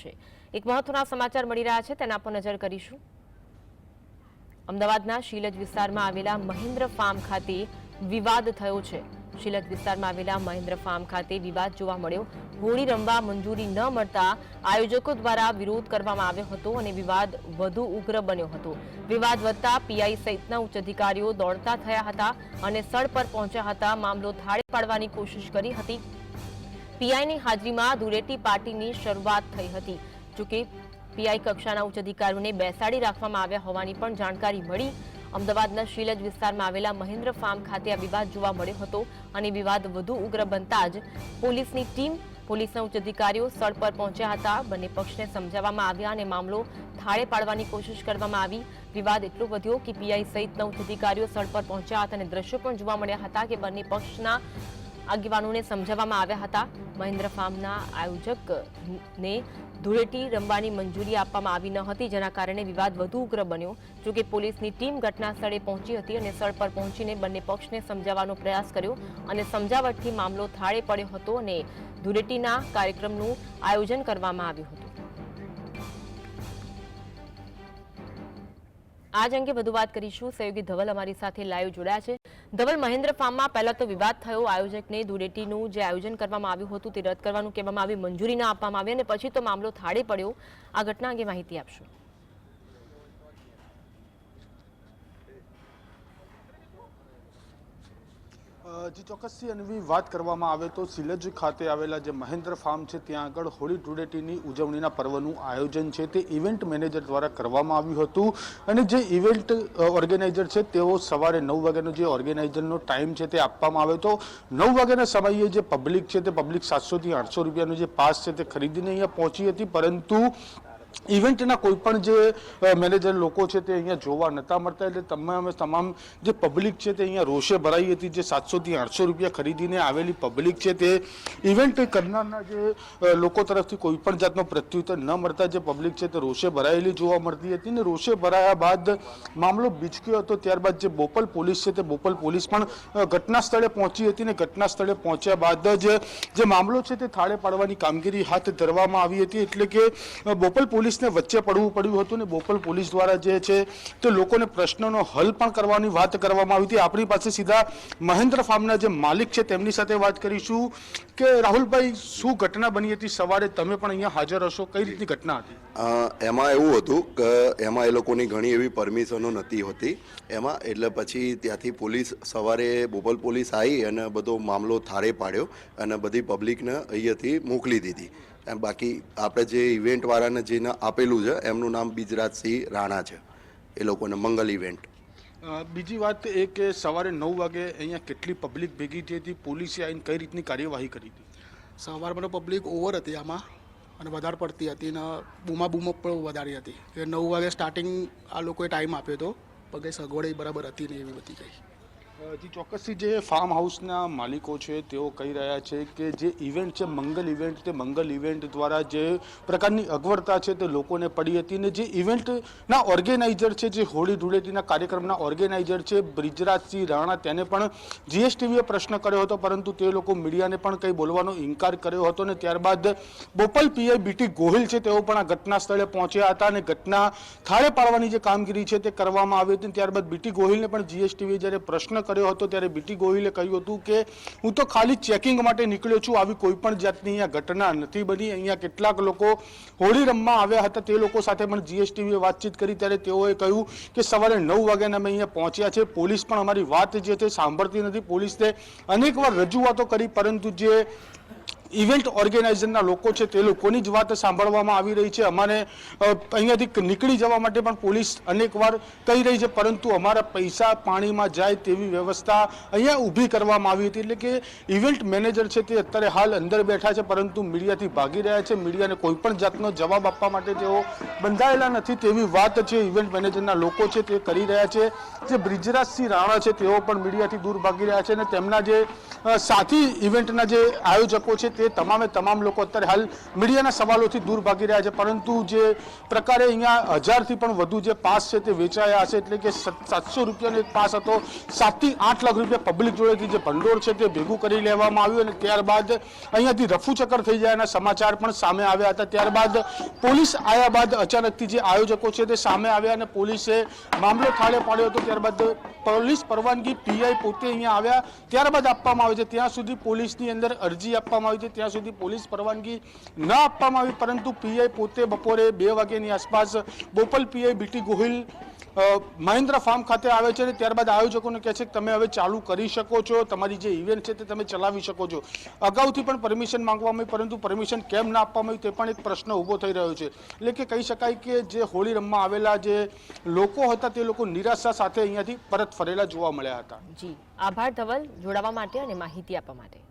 છે. એક મહત્વના સમાચાર મળી રહ્યા છે, તેના પર નજર કરીશું. અમદાવાદના શીલજ વિસ્તારમાં આવેલા મહેન્દ્ર ફાર્મ ખાતે વિવાદ થયો છે. શીલજ વિસ્તારમાં આવેલા મહેન્દ્ર ફાર્મ ખાતે વિવાદ જોવા મળ્યો. હોળી રમવા મંજૂરી ન મળતા આયોજકો દ્વારા વિરોધ કરવામાં આવ્યો હતો અને વિવાદ વધુ ઉગ્ર બન્યો હતો. વિવાદ વધતા પીઆઈ સહિતના ઉચ્ચ અધિકારીઓ દોડતા થયા હતા અને સ્થળ પર પહોંચ્યા હતા. મામલો થાળે પાડવાની કોશિશ કરી હતી. પીઆઈની હાજરીમાં ધૂળેટી પાર્ટીની શરૂઆત થઈ હતી. જોકે પીઆઈ કક્ષાના ઉચ્ચ અધિકારીઓને બેસાડી રાખવામાં આવ્યા હોવાની પણ જાણકારી મળી. અમદાવાદના શીલજ વિસ્તારમાં આવેલા મહેન્દ્ર ફાર્મ ખાતે આ વિવાદ જોવા મળ્યો હતો અને વિવાદ વધુ ઉગ્ર બનતા જ પોલીસની ટીમ પોલીસના ઉચ્ચ અધિકારીઓ સ્થળ પર પહોંચ્યા હતા. બંને પક્ષને સમજાવવામાં આવ્યા અને મામલો થાળે પાડવાની કોશિશ કરવામાં આવી. વિવાદ એટલો વધ્યો કે પીઆઈ સહિતના ઉચ્ચ અધિકારીઓ સ્થળ પર પહોંચ્યા હતા અને દ્રશ્યો પણ જોવા મળ્યા હતા કે બંને પક્ષના આગેવાનોને સમજાવવામાં આવ્યા હતા. મહેન્દ્ર ફાર્મના આયોજકને ધૂળેટી રમવાની મંજૂરી આપવામાં આવી ન હતી, જેના કારણે વિવાદ વધુ ઉગ્ર બન્યો. જોકે પોલીસની ટીમ ઘટના સ્થળે પહોંચી હતી અને સ્થળ પર પહોંચીને બંને પક્ષને સમજાવવાનો પ્રયાસ કર્યો અને સમજાવટથી મામલો થાળે પડ્યો હતો અને ધૂળેટીના કાર્યક્રમનું આયોજન કરવામાં આવ્યું હતું. આજ અંગે વધુ વાત કરીશું. સહયોગી ધવલ અમારી સાથે લાઈવ જોડાયા છે. ધવલ મહેન્દ્ર ફાર્મમાં પહેલા તો વિવાદ થયો. આયોજકને ધૂળેટીનું જે આયોજન કરવામાં આવ્યું હતું તે રદ કરવાનું કહેવામાં આવી મંજૂરી ના આપવામાં આવી અને પછી તો મામલો થાળે પડ્યો. આ ઘટના અંગે માહિતી આપશો. જી ચોક્કસથી અનવી વાત કરવામાં આવે તો સિલજ ખાતે આવેલા જે મહેન્દ્ર ફાર્મ છે, ત્યાં આગળ હોળી ધૂળેટીની ઉજવણીના પર્વનું આયોજન છે. તે ઇવેન્ટ મેનેજર દ્વારા કરવામાં આવ્યું હતું અને જે ઇવેન્ટ ઓર્ગેનાઇઝર છે, તેઓ સવારે નવ વાગ્યાનો જે ઓર્ગેનાઇઝરનો ટાઈમ છે, તે આપવામાં આવ્યો તો નવ વાગ્યાના સમયે જે પબ્લિક છે, તે પબ્લિક સાતસોથી આઠસો રૂપિયાનો જે પાસ છે, તે ખરીદીને અહીંયા પહોંચી હતી. પરંતુ ઇવેન્ટના કોઈ પણ જે મેનેજર લોકો છે તે અહીંયા જોવા નતા મળતા એટલે તમામે તમામ જે પબ્લિક છે તે અહીંયા રોષે ભરાઈ હતી, જે સાતસોથી આઠસો રૂપિયા ખરીદીને આવેલી પબ્લિક છે તે ઇવેન્ટ કરનારના જે લોકો તરફથી કોઈ પણ જાતનો પ્રત્યુત્તર ન મળતા, જે પબ્લિક છે તે રોષે ભરાયેલી જોવા મળતી હતી ને રોષે ભરાયા બાદ મામલો બીચક્યો હતો, ત્યારબાદ જે બોપલ પોલીસ છે તે બોપલ પોલીસ પણ ઘટના સ્થળે પહોંચી હતી ને ઘટના સ્થળે પહોંચ્યા બાદ જ જે મામલો છે તે થાળે પાડવાની કામગીરી હાથ ધરવામાં આવી હતી એટલે કે બોપલ બોપલ પોલીસને વચ્ચે પડવું પડ્યું હતું ને બોપલ પોલીસ દ્વારા જે છે તે લોકોને પ્રશ્નનો હલ પણ કરવાની વાત કરવામાં આવી હતી. આપણી પાસે સીધા મહેન્દ્ર ફાર્મના જે માલિક છે તેમની સાથે વાત કરીશું કે રાહુલભાઈ, શું ઘટના બની હતી? સવારે તમે પણ અહીંયા હાજર હશો. કઈ રીતની ઘટના હતી? એમાં એવું હતું કે એમાં એ લોકોની ઘણી એવી પરમિશનો નથી હોતી. એમાં એટલે પછી ત્યાંથી પોલીસ સવારે બોપલ પોલીસ આવી અને બધો મામલો થારે પાડ્યો અને બધી પબ્લિકને અહીંયાથી મોકલી દીધી. એમ બાકી આપણે જે ઇવેન્ટવાળાને જેને આપેલું છે એમનું નામ બિજરાજસિંહ રાણા છે. એ લોકોને મંગલ ઇવેન્ટ બીજી વાત એ કે સવારે નવ વાગે અહીંયા કેટલી પબ્લિક ભેગી થઈ હતી પોલીસે આવીને કઈ રીતની કાર્યવાહી કરી હતી? સવારમાં તો પબ્લિક ઓવર હતી આમાં અને વધારે પડતી હતી અને બૂમા બૂમો પણ વધારી હતી. કે નવ વાગે સ્ટાર્ટિંગ આ લોકોએ ટાઈમ આપ્યો હતો પણ કંઈ સગવડ બરાબર હતી નહીં એવી બધી કંઈ. જી, ચોક્કસથી જે ફાર્મ હાઉસના માલિકો છે, તેઓ કહી રહ્યા છે કે જે ઇવેન્ટ છે, મંગલ ઇવેન્ટ તે મંગલ ઇવેન્ટ દ્વારા જે પ્રકારની અગવડતા છે તે લોકોને પડી હતી અને જે ઇવેન્ટના ઓર્ગેનાઇઝર છે, જે હોળી ધૂળેટીના કાર્યક્રમના ઓર્ગેનાઇઝર છે, બ્રિજરાજસિંહ રાણા, તેને પણ જીએસટીવીએ પ્રશ્ન કર્યો હતો, પરંતુ તે લોકો મીડિયાને પણ કંઈ બોલવાનો ઇનકાર કર્યો હતો ને ત્યારબાદ બોપલ પીઆઈ બીટી ગોહિલ છે, તેઓ પણ આ ઘટના સ્થળે પહોંચ્યા હતા અને ઘટના થાળે પાડવાની જે કામગીરી છે તે કરવામાં આવી હતી ત્યારબાદ બીટી ગોહિલને પણ જીએસટીવીએ જ્યારે પ્રશ્ન કર્યો હતો ત્યારે બીટી ગોહિલે કહ્યું હતું કે, હું તો ખાલી ચેકિંગ માટે નીકળ્યો છું. આવી કોઈ પણ જાતની અહીંયા ઘટના નથી બની. અહીંયા કેટલાક લોકો હોળી રમવા આવ્યા હતા. તે લોકો સાથે પણ જીએસટીવીએ વાતચીત કરી. ત્યારે તેઓએ કહ્યું કે, સવારે નવ વાગ્યાને અમે અહીંયા પહોંચ્યા છે પોલીસ પણ અમારી વાત જે છે સાંભળતી નથી. પોલીસને અનેકવાર રજૂઆતો કરી, પરંતુ જે ઇવેન્ટ ઓર્ગેનાઇઝરના લોકો છે, તે લોકોની જ વાત સાંભળવામાં આવી રહી છે. અમારે અહીંયાથી નીકળી જવા માટે પણ પોલીસ અનેકવાર કહી રહી છે, પરંતુ અમારા પૈસા પાણીમાં જાય તેવી વ્યવસ્થા અહીંયા ઊભી કરવામાં આવી હતી. એટલે કે ઇવેન્ટ મેનેજર છે, તે અત્યારે હાલ અંદર બેઠા છે, પરંતુ મીડિયાથી ભાગી રહ્યા છે. મીડિયાને કોઈ પણ જાતનો જવાબ આપવા માટે તેઓ બંધાયેલા નથી તેવી વાત છે ઇવેન્ટ મેનેજરના લોકો છે, તે કરી રહ્યા છે. જે બ્રિજરાજસિંહ રાણા છે, તેઓ પણ મીડિયાથી દૂર ભાગી રહ્યા છે અને તેમના જે સાથી ઇવેન્ટના જે આયોજકો છે તે તમામે તમામ લોકો અત્યારે હાલ મીડિયાના સવાલોથી દૂર ભાગી રહ્યા છે. પરંતુ જે પ્રકારે અહીંયા હજારથી પણ વધુ જે પાસ છે તે વેચાયા હશે, એટલે કે સાતસો રૂપિયાનો એક પાસ હતો. સાતથી આઠ લાખ રૂપિયા પબ્લિક જોડેથી જે ભંડોળ છે તે ભેગું કરી લેવામાં આવ્યું અને ત્યારબાદ અહીંયાથી રફુચક્કર થઈ જયાના સમાચાર પણ સામે આવ્યા હતા. ત્યારબાદ પોલીસ આવ્યા બાદ અચાનકથી જે આયોજકો છે તે સામે આવ્યા અને પોલીસે મામલો થાળે પાડ્યો હતો. ત્યારબાદ પોલીસ પરવાનગી પીઆઈ પોતે અહીંયા આવ્યા. ત્યારબાદ આપવામાં આવે છે. ત્યાં સુધી પોલીસની અંદર અરજી આપવામાં આવી છે. ત્યાં સુધી પોલીસ પરવાનગી ન આપવામાં આવી, પરંતુ પીઆઈ પોતે બપોરે બે વાગ્યાની આસપાસ Bopal PI BT Gohil Mahendra farm ખાતે આવે છે અને ત્યારબાદ આયોજકોને કહે છે કે તમે હવે ચાલુ કરી શકો છો, તમારી જે ઇવેન્ટ છે તે તમે ચલાવી શકો છો. અગાઉથી પણ પરમિશન માંગવામાં આવી, પરંતુ પરમિશન કેમ ના આપવામાં આવી તે પણ એક પ્રશ્ન ઊભો થઈ રહ્યો છે. એટલે કે કહી શકાય કે જે હોળી રમવા આવેલા જે લોકો હતા તે લોકો નિરાશા સાથે અહીંયાથી પરત ફરેલા જોવા મળ્યા હતા. જી. આભાર, ધવલ. જોડાવા માટે અને માહિતી આપવા માટે.